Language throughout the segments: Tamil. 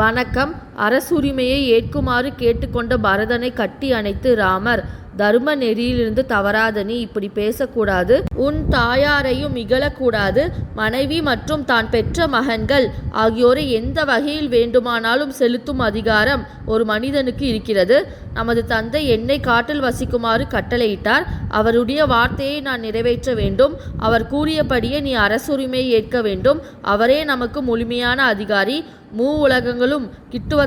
வணக்கம். அரசுரிமையை ஏற்குமாறு கேட்டுக்கொண்ட பரதனை கட்டி அணைத்து ராமர் தர்ம நெறியிலிருந்து தவறாத நீ இப்படி பேசக்கூடாது. உன் தாயாரையும் இகழக்கூடாது. மனைவி மற்றும் தான் பெற்ற மகன்கள் ஆகியோரை எந்த வகையில் வேண்டுமானாலும் செலுத்தும் அதிகாரம் ஒரு மனிதனுக்கு இருக்கிறது. நமது தந்தை என்னை காட்டில் வசிக்குமாறு கட்டளையிட்டார். அவருடைய வார்த்தையை நான் நிறைவேற்ற வேண்டும். அவர் கூறியபடியே நீ அரசுரிமையை ஏற்க வேண்டும். அவரே நமக்கு முழுமையான அதிகாரி. மூ உலகங்களும்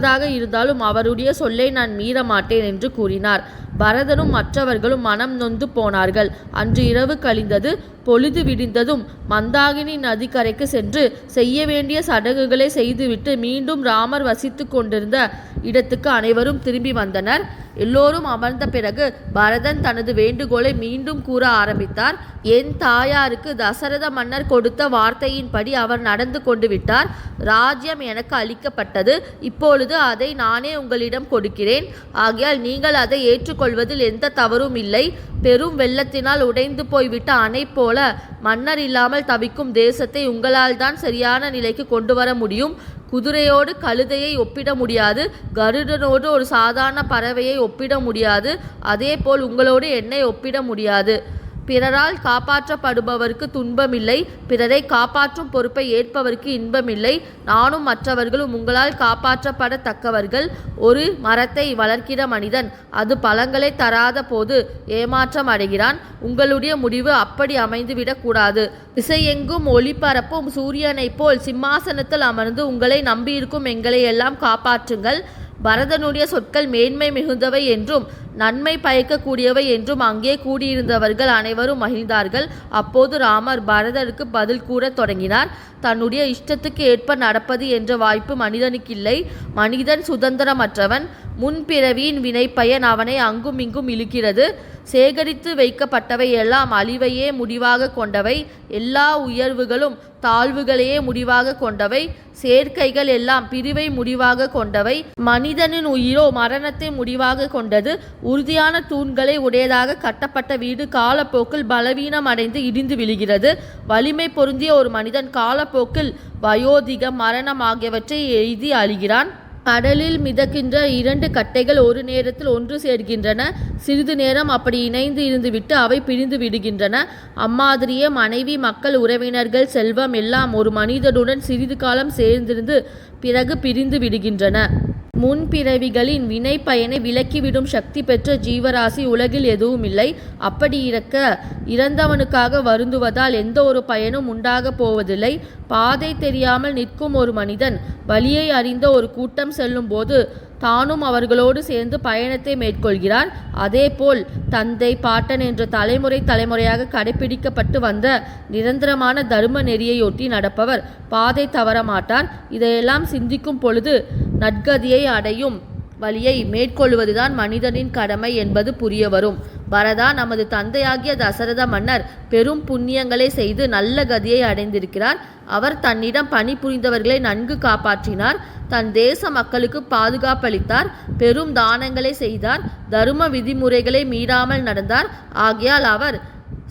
சொன்னதாக இருந்தாலும் அவருடைய சொல்லை நான் மீற மாட்டேன் என்று கூறினார். பரதனும் மற்றவர்களும் மனம் நொந்து போனார்கள். அன்று இரவு கழிந்தது பொழுது விடிந்ததும் மந்தாகினி நதிக்கரைக்கு சென்று செய்ய வேண்டிய சடங்குகளை செய்துவிட்டு மீண்டும் ராமர் வசித்து கொண்டிருந்த இடத்துக்கு அனைவரும் திரும்பி வந்தனர். எல்லோரும் அமர்ந்த பிறகு பரதன் தனது வேண்டுகோளை மீண்டும் கூற ஆரம்பித்தார். என் தாயாருக்கு தசரத மன்னர் கொடுத்த வார்த்தையின்படி அவர் நடந்து கொண்டு விட்டார். ராஜ்யம் எனக்கு அளிக்கப்பட்டது. இப்பொழுது அதை நானே உங்களிடம் கொடுக்கிறேன். ஆகையால் நீங்கள் அதை கொள்வதில் எந்த தவறும் இல்லை. பெரும் வெள்ளத்தினால் உடைந்து போய்விட்ட அணை போல மன்னர் இல்லாமல் தவிக்கும் தேசத்தை உங்களால் தான் சரியான நிலைக்கு கொண்டு வர முடியும். குதிரையோடு கழுதையை ஒப்பிட முடியாது. கருடனோடு ஒரு சாதாரண பறவையை ஒப்பிட முடியாது. அதேபோல் உங்களோடு என்னை ஒப்பிட முடியாது. பிறரால் காப்பாற்றப்படுபவருக்கு துன்பமில்லை பிறரை காப்பாற்றும் பொறுப்பை ஏற்பவருக்கு இன்பமில்லை. நானும் மற்றவர்களும் உங்களால் காப்பாற்றப்படத்தக்கவர்கள். ஒரு மரத்தை வளர்க்கிற மனிதன் அது பழங்களை தராத போது ஏமாற்றம் அடைகிறான். உங்களுடைய முடிவு அப்படி அமைந்துவிடக்கூடாது திசையெங்கும் ஒளிபரப்பும் சூரியனைப் போல் சிம்மாசனத்தில் அமர்ந்து உங்களை நம்பியிருக்கும் எங்களை எல்லாம் காப்பாற்றுங்கள். பரதனுடைய சொற்கள் மேன்மை மிகுந்தவை என்றும் நன்மை பயக்கக்கூடியவை என்றும் அங்கே கூடியிருந்தவர்கள் அனைவரும் மகிழ்ந்தார்கள். அப்போது ராமர் பரதருக்கு பதில் கூறத் தொடங்கினார். தன்னுடைய இஷ்டத்துக்கு ஏற்ப நடப்பது என்ற வாய்ப்பு மனிதனுக்கில்லை. மனிதன் சுதந்திரமற்றவன். முன்பிறவியின் வினைப்பயன் அவனை அங்கும் இங்கும் இழுக்கிறது. சேகரித்து வைக்கப்பட்டவை எல்லாம் அழிவையே முடிவாக கொண்டவை. எல்லா உயர்வுகளும் தாழ்வுகளையே முடிவாக கொண்டவை. சேர்க்கைகள் எல்லாம் பிரிவை முடிவாக கொண்டவை. மனிதனின் உயிரோ மரணத்தை முடிவாக கொண்டது. உறுதியான தூண்களை உடையதாக கட்டப்பட்ட வீடு காலப்போக்கில் பலவீனம் அடைந்து இடிந்து விழுகிறது. வலிமை பொருந்திய ஒரு மனிதன் காலப்போக்கில் வயோதிகம் மரணம் ஆகியவற்றை எய்தி அழிகிறான். கடலில் மிதக்கின்ற இரண்டு கட்டைகள் ஒரு நேரத்தில் ஒன்று சேர்கின்றன. சிறிது நேரம் அப்படி இணைந்து இருந்துவிட்டு அவை பிரிந்து விடுகின்றன. அம்மாதிரியே மனைவி மக்கள் உறவினர்கள் செல்வம் எல்லாம் ஒரு மனிதனுடன் சிறிது காலம் சேர்ந்திருந்து பிறகு பிரிந்து விடுகின்றன. முன்பிறவிகளின் வினை பயனை விலக்கிவிடும் சக்தி பெற்ற ஜீவராசி உலகில் எதுவும் இல்லை அப்படி இருக்க இறந்தவனுக்காக வருந்துவதால் எந்த ஒரு பயனும் உண்டாகப் போவதில்லை. பாதை தெரியாமல் நிற்கும் ஒரு மனிதன் வழியை அறிந்த ஒரு கூட்டம் செல்லும்போது தானும் அவர்களோடு சேர்ந்து பயணத்தை மேற்கொள்கிறார். அதேபோல் தந்தை பாட்டன் என்ற தலைமுறை தலைமுறையாக கடைபிடிக்கப்பட்டு வந்த நிரந்தரமான தர்ம நெறியையொட்டி நடப்பவர். பாதை தவற மாட்டார் இதையெல்லாம் சிந்திக்கும் பொழுது நற்கதியை அடையும். வழியை மேற்கொள்வதுதான் மனிதனின் கடமை என்பது புரிய வரும். பரதா நமது தந்தையாகிய தசரத மன்னர் பெரும் புண்ணியங்களை செய்து நல்ல கதியை அடைந்திருக்கிறார். அவர் தன்னிடம் பணிபுரிந்தவர்களை நன்கு காப்பாற்றினார். தன் தேச மக்களுக்கு பாதுகாப்பளித்தார். பெரும் தானங்களை செய்தார். தரும விதிமுறைகளை மீறாமல் நடந்தார். ஆகையால் அவர்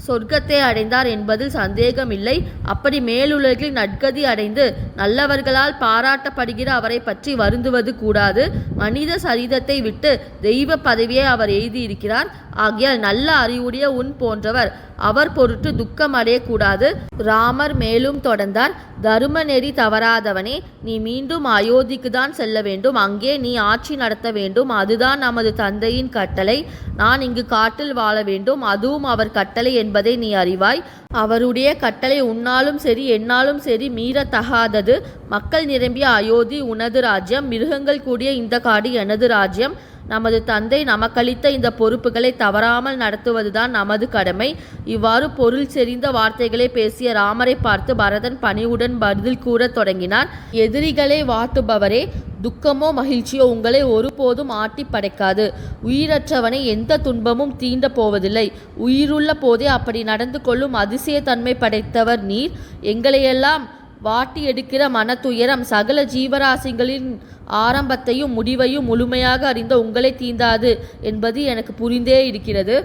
சொர்க்கத்தை அடைந்தார் என்பதில் சந்தேகமில்லை. அப்படி மேலுலகில் நற்கதி அடைந்து நல்லவர்களால் பாராட்டப்படுகிற அவரை பற்றி வருந்துவது கூடாது. மனித சரிதத்தை விட்டு தெய்வ பதவியை அவர் எழுதியிருக்கிறார் ஆகியால் நல்ல அறிவுடைய உன் போன்றவர். அவர் பொருட்டு துக்கம் அடையக்கூடாது ராமர் மேலும் தொடர்ந்தார். தரும நெறி தவறாதவனே நீ மீண்டும் அயோத்திக்கு தான் செல்ல வேண்டும். அங்கே நீ ஆட்சி நடத்த வேண்டும். அதுதான் நமது தந்தையின் கட்டளை. நான் இங்கு காட்டில் வாழ வேண்டும். அதுவும் அவர் கட்டளை என்பதை நீ அறிவாய். அவருடைய கட்டளை உன்னாலும் சரி என்னாலும் சரி மீறத்தகாதது. மக்கள் நிரம்பிய அயோத்தி உனது ராஜ்யம் மிருகங்கள் கூடிய இந்த காடு எனது ராஜ்யம். நமது தந்தை நமக்களித்த இந்த பொறுப்புகளை தவறாமல் நடத்துவதுதான் நமது கடமை. இவ்வாறு பொருள் செறிந்த வார்த்தைகளை பேசிய ராமரை பார்த்து பரதன் பணிவுடன் பதில் கூறத் தொடங்கினார். எதிரிகளை வாட்டுபவரே துக்கமோ மகிழ்ச்சியோ உங்களை ஒருபோதும் ஆட்டி படைக்காது. உயிரற்றவனை எந்த துன்பமும் தீண்ட போவதில்லை. உயிருள்ள போதே அப்படி நடந்து கொள்ளும் அதிசயத்தன்மை படைத்தவர் நீர். எங்களையெல்லாம் வாட்டி எடுக்கிற மனத்துயரம் சகல ஜீவராசிகளின் ஆரம்பத்தையும் முடிவையும் முழுமையாக அறிந்த உங்களை தீந்தாது என்பது எனக்கு புரிந்தே இருக்கிறது.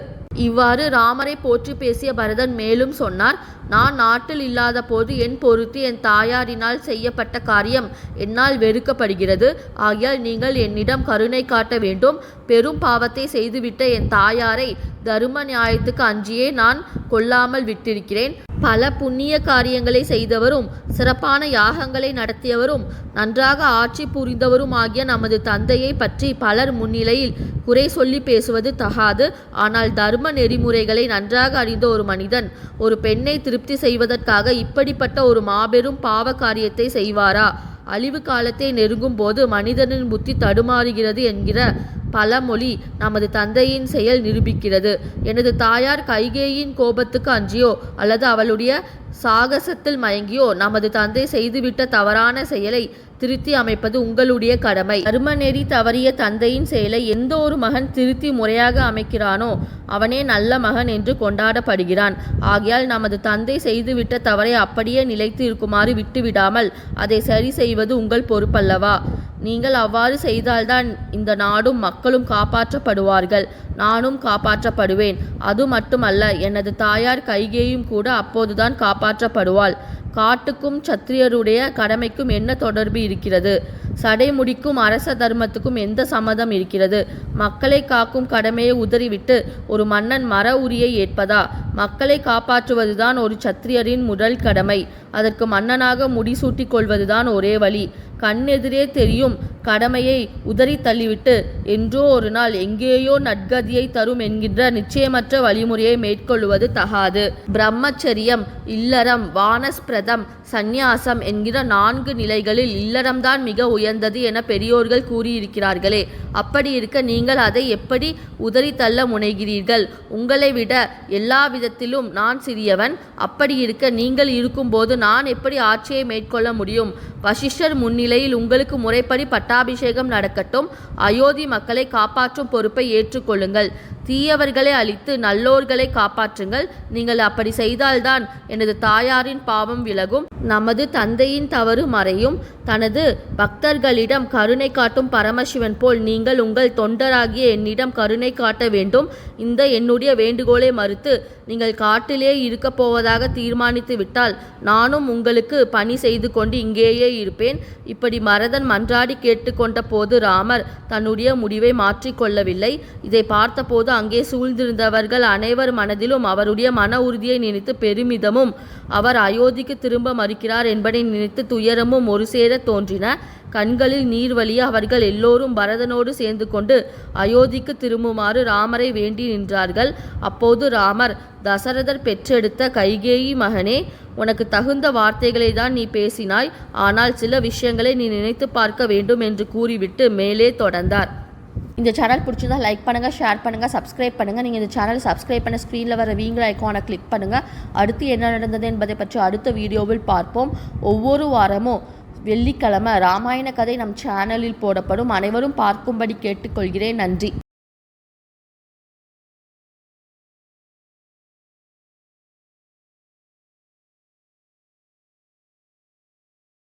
இவ்வாறு ராமரை போற்றி பேசிய பரதன் மேலும் சொன்னார் நான் நாட்டில் இல்லாத போது என் பொறுத்து என் தாயாரினால் செய்யப்பட்ட காரியம் என்னால் வெறுக்கப்படுகிறது. ஆகையால் நீங்கள் என்னிடம் கருணை காட்ட வேண்டும். பெரும் பாவத்தை செய்துவிட்ட என் தாயாரை தரும நியாயத்துக்கு அஞ்சியே நான் கொல்லாமல் விட்டிருக்கிறேன். பல புண்ணிய காரியங்களை செய்தவரும் சிறப்பான யாகங்களை நடத்தியவரும் நன்றாக ஆட்சி புரிந்தவரும் ஆகிய நமது தந்தையை பற்றி பலர் முன்னிலையில் குறை சொல்லி பேசுவது தகாது. ஆனால் தர்ம நெறிமுறைகளை நன்றாக அறிந்த ஒரு மனிதன் ஒரு பெண்ணை திருப்தி செய்வதற்காக இப்படிப்பட்ட ஒரு மாபெரும் பாவ காரியத்தை செய்வாரா? அழிவு காலத்தை நெருங்கும் போது மனிதனின் புத்தி தடுமாறுகிறது என்கிற பழமொழி நமது தந்தையின் செயல் நிரூபிக்கிறது. எனது தாயார் கைகேயின் கோபத்துக்கு அஞ்சியோ அல்லது அவளுடைய சாகசத்தில் மயங்கியோ நமது தந்தை செய்துவிட்ட தவறான செயலை திருத்தி அமைப்பது உங்களுடைய கடமை. தர்மநெறி தவறிய தந்தையின் செயலை எந்த ஒரு மகன் திருத்தி முறையாக அமைக்கிறானோ அவனே நல்ல மகன் என்று கொண்டாடப்படுகிறான். ஆகையால் நமது தந்தை செய்துவிட்ட தவறை அப்படியே நிலைத்து இருக்குமாறு விட்டுவிடாமல் அதை சரி செய்வது உங்கள் பொறுப்பல்லவா? நீங்கள் அவ்வாறு செய்தால்தான் இந்த நாடும் மக்களும் காப்பாற்றப்படுவார்கள். நானும் காப்பாற்றப்படுவேன். அது மட்டுமல்ல எனது தாயார் கைகேயும் கூட அப்போதுதான் காப்பாற்றப்படுவாள். காட்டுக்கும் சத்திரியருடைய கடமைக்கும் என்ன தொடர்பு இருக்கிறது? சடைமுடிக்கும் அரச தர்மத்துக்கும் எந்த சம்மதம் இருக்கிறது? மக்களை காக்கும் கடமையை உதறிவிட்டு ஒரு மன்னன் மர உரியை ஏற்பதா? மக்களை காப்பாற்றுவதுதான் ஒரு சத்திரியரின் முதல் கடமை. அதற்கு மன்னனாக முடிசூட்டிக் கொள்வதுதான் ஒரே வழி. கண்ணெதிரே தெரியும் கடமையை உதறி தள்ளிவிட்டு என்றோ ஒரு நாள் எங்கேயோ நட்கதியை தரும் என்கின்ற நிச்சயமற்ற வழிமுறையை மேற்கொள்வது தகாது. பிரம்மச்சரியம் இல்லறம் வானஸ்பிரதம் சந்நியாசம் என்கிற நான்கு நிலைகளில் இல்லறம்தான் மிக உயர்ந்தது என பெரியோர்கள் கூறியிருக்கிறார்களே. அப்படி இருக்க நீங்கள் அதை எப்படி உதறி தள்ள முனைகிறீர்கள்? உங்களை விட எல்லா விதத்திலும் நான் சிறியவன். அப்படி இருக்க நீங்கள் இருக்கும்போது நான் எப்படி ஆட்சியை மேற்கொள்ள முடியும்? வசிஷ்டர் முன்னிலையில் உங்களுக்கு முறைப்படி பட்டா பட்டாபிஷேகம் நடக்கட்டும். அயோத்தி மக்களை காப்பாற்றும் பொறுப்பை ஏற்றுக்கொள்ளுங்கள். தீயவர்களை அழித்து நல்லோர்களை காப்பாற்றுங்கள். நீங்கள் அப்படி செய்தால்தான் எனது தாயாரின் பாவம் விலகும். நமது தந்தையின் தவறு மறையும். தனது பக்தர்களிடம் கருணை காட்டும் பரமசிவன் போல் நீங்கள் உங்கள் தொண்டராகிய என்னிடம் கருணை காட்ட வேண்டும். இந்த என்னுடைய வேண்டுகோளை மறுத்து நீங்கள் காட்டிலே இருக்கப் போவதாக தீர்மானித்து விட்டால் நானும் உங்களுக்கு பணி செய்து கொண்டு இங்கேயே இருப்பேன். இப்படி மரதன் மன்றாடி கேட்டு கேட்டுக்கொண்ட போது ராமர் தன்னுடைய முடிவை மாற்றிக்கொள்ளவில்லை. இதை பார்த்தபோது அங்கே சூழ்ந்திருந்தவர்கள் அனைவர் மனதிலும் அவருடைய மன உறுதியை நினைத்து பெருமிதமும் அவர் அயோத்திக்கு திரும்ப மறுக்கிறார் என்பதை நினைத்து துயரமும் ஒரு சேர தோன்றின. கண்களில் நீர் வழிய அவர்கள் எல்லோரும் பரதனோடு சேர்ந்து கொண்டு அயோத்திக்கு திரும்புமாறு ராமரை வேண்டி நின்றார்கள். அப்போது ராமர் தசரதர் பெற்றெடுத்த கைகேயி மகனே உனக்கு தகுந்த வார்த்தைகளை தான் நீ பேசினாய். ஆனால் சில விஷயங்களை நீ நினைத்து பார்க்க வேண்டும் என்று கூறிவிட்டு மேலே தொடர்ந்தார். இந்த சேனல் பிடிச்சிருந்தா லைக் பண்ணுங்கள் ஷேர் பண்ணுங்கள் சப்ஸ்கிரைப் பண்ணுங்கள் நீங்கள் இந்த சேனல் சப்ஸ்கிரைப் பண்ண ஸ்க்ரீனில் வர வீங்கிற ஐக்கானை கிளிக் பண்ணுங்கள் அடுத்து என்ன நடந்தது என்பதை பற்றி அடுத்த வீடியோவில் பார்ப்போம். ஒவ்வொரு வாரமும் வெள்ளிக்கிழமை ராமாயண கதை நம் சேனலில் போடப்படும். அனைவரும் பார்க்கும்படி கேட்டுக்கொள்கிறேன். நன்றி.